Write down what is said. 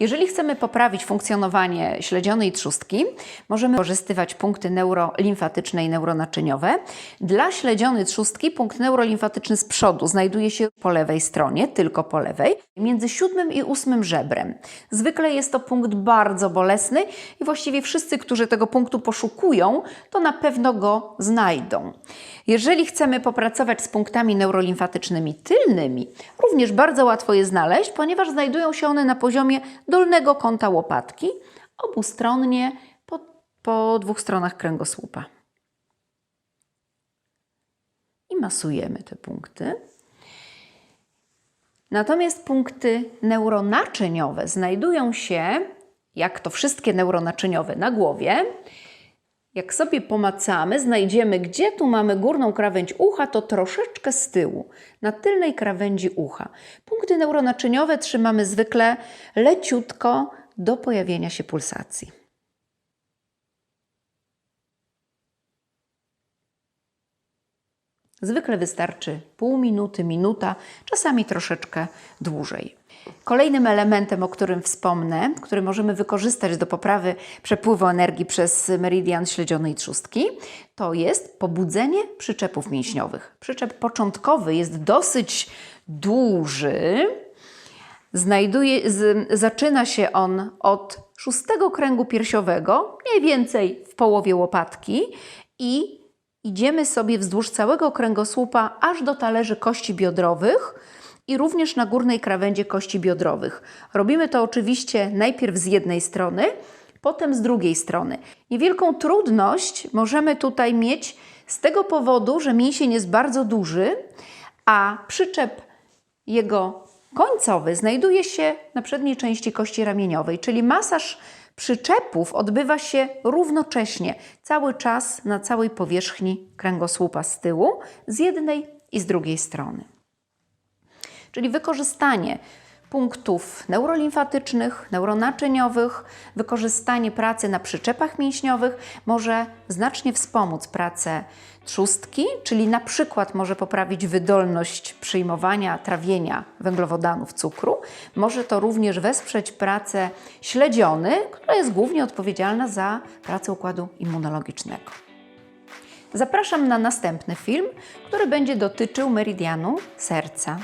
Jeżeli chcemy poprawić funkcjonowanie śledzionej trzustki, możemy wykorzystywać punkty neurolimfatyczne i neuronaczyniowe. Dla śledziony trzustki punkt neurolimfatyczny z przodu znajduje się po lewej stronie, tylko po lewej, między siódmym i ósmym żebrem. Zwykle jest to punkt bardzo bolesny i właściwie wszyscy, którzy tego punktu poszukują, to na pewno go znajdą. Jeżeli chcemy popracować z punktami neurolimfatycznymi tylnymi, również bardzo łatwo je znaleźć, ponieważ znajdują się one na poziomie dolnego kąta łopatki, obustronnie po, po dwóch stronach kręgosłupa. I masujemy te punkty. Natomiast punkty neuronaczyniowe znajdują się, jak to wszystkie neuronaczyniowe, na głowie. Jak sobie pomacamy, znajdziemy, gdzie tu mamy górną krawędź ucha, to troszeczkę z tyłu, na tylnej krawędzi ucha. Punkty neuronaczyniowe trzymamy zwykle leciutko do pojawienia się pulsacji. Zwykle wystarczy pół minuty, minuta, czasami troszeczkę dłużej. Kolejnym elementem, o którym wspomnę, który możemy wykorzystać do poprawy przepływu energii przez meridian śledzionej trzustki, to jest pobudzenie przyczepów mięśniowych. Przyczep początkowy jest dosyć duży. Znajduje, z, zaczyna się on od szóstego kręgu piersiowego, mniej więcej w połowie łopatki i idziemy sobie wzdłuż całego kręgosłupa aż do talerzy kości biodrowych i również na górnej krawędzi kości biodrowych. Robimy to oczywiście najpierw z jednej strony, potem z drugiej strony. Niewielką trudność możemy tutaj mieć z tego powodu, że mięsień jest bardzo duży, a przyczep jego końcowy znajduje się na przedniej części kości ramieniowej, czyli masaż przyczepów odbywa się równocześnie, cały czas na całej powierzchni kręgosłupa z tyłu, z jednej i z drugiej strony. Czyli wykorzystanie punktów neurolimfatycznych, neuronaczyniowych, wykorzystanie pracy na przyczepach mięśniowych może znacznie wspomóc pracę trzustki, czyli na przykład może poprawić wydolność przyjmowania, trawienia węglowodanów cukru. Może to również wesprzeć pracę śledziony, która jest głównie odpowiedzialna za pracę układu immunologicznego. Zapraszam na następny film, który będzie dotyczył meridianu serca.